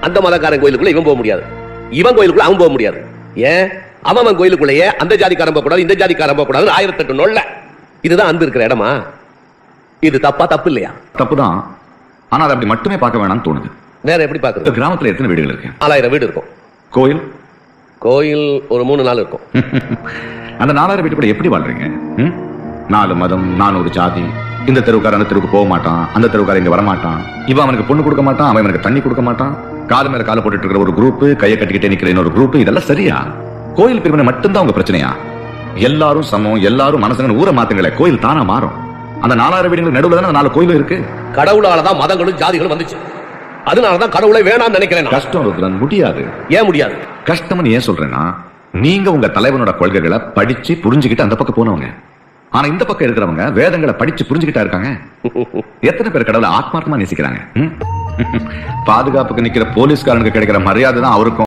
அந்த மதக்காரன் கோயிலுக்குள்ள இவன் போக முடியாது. இவன் கோயிலுக்குள்ள அவன் போக முடியாது. ஏன்? அவன் கோயிலுக்குள்ளேயே அந்த ஜாதிக்காரன் போக கூடாது இந்த ஜாதிக்காரன் போக கூடாது ஆயிரத்தெட்டு நொல்ல. இதுதான் அன்பு இருக்கிற இடமா? இது தப்பா தப்பு இல்லையா? தப்புதான். ஆனா அதை அப்படி மட்டுமே பார்க்க வேணாம்னு தோணுது. வேற எப்படி பாக்குறது இந்த கிராமத்துல எத்தனை வீடுகள் இருக்கு? நாலாயிரம் வீடு இருக்கும். கோயில்? கோயில் ஒரு மூணு நாள் இருக்கும். அந்த நாலாயிரம் வீட்டுக்குள்ள எப்படி வாழ்றீங்க? நாலு மதம் நானூறு ஜாதி. இந்த தெருவுக்காரன் அந்த தெருவுக்கு போக மாட்டான் அந்த தெருவுக்காரன் இங்க வரமாட்டான். இவன் அவனுக்கு பொண்ணு கொடுக்க மாட்டான் அவன் அவனுக்கு தண்ணி கொடுக்க மாட்டான். காலு மேல கால போட்டுட்டு இருக்கிற ஒரு குரூப் கையை கட்டிக்கிட்டே நிக்கிற இன்னொரு குரூப் இதெல்லாம் சரியா? கோயில் பிரிவினை மட்டும்தான் உங்க பிரச்சனையா? எல்லாரும் சமம் எல்லாரும் மனசுங்க ஊரை மாத்துங்களே கோயில் தானா மாறும்? அந்த நாலாயிரம் வீடுகளுக்கு நடுவுல தானே நாலு கோயிலும் இருக்கு? கடவுளாலதான் மதங்களும் ஜாதிகளும் வந்துச்சு. அதனாலதான் கடவுளை வேணாம்னு நினைக்கிறேன்? நான். கஷ்டம் ருத்ரன் முடியாது. ஏன் முடியாது? கஷ்டம்னு ஏன் சொல்றேன்னா நீங்க உங்க தலைவனோட கொள்கைகளை படிச்சு புரிஞ்சுக்கிட்டு அந்த பக்கம் போனவங்க. ஆனா இந்த பக்கம் இருக்கிறவங்க வேதங்களை படிச்சு புரிஞ்சுக்கிட்டா இருக்காங்க? எத்தனை பேர் கடவுளை ஆத்மார்த்தமா நேசிக்கிறாங்க? பாதுகாப்புக்கு நிக்கிற போலீஸ்காரனுக்கு கிடைக்கிற மரியாதை தான் அவருக்கும்.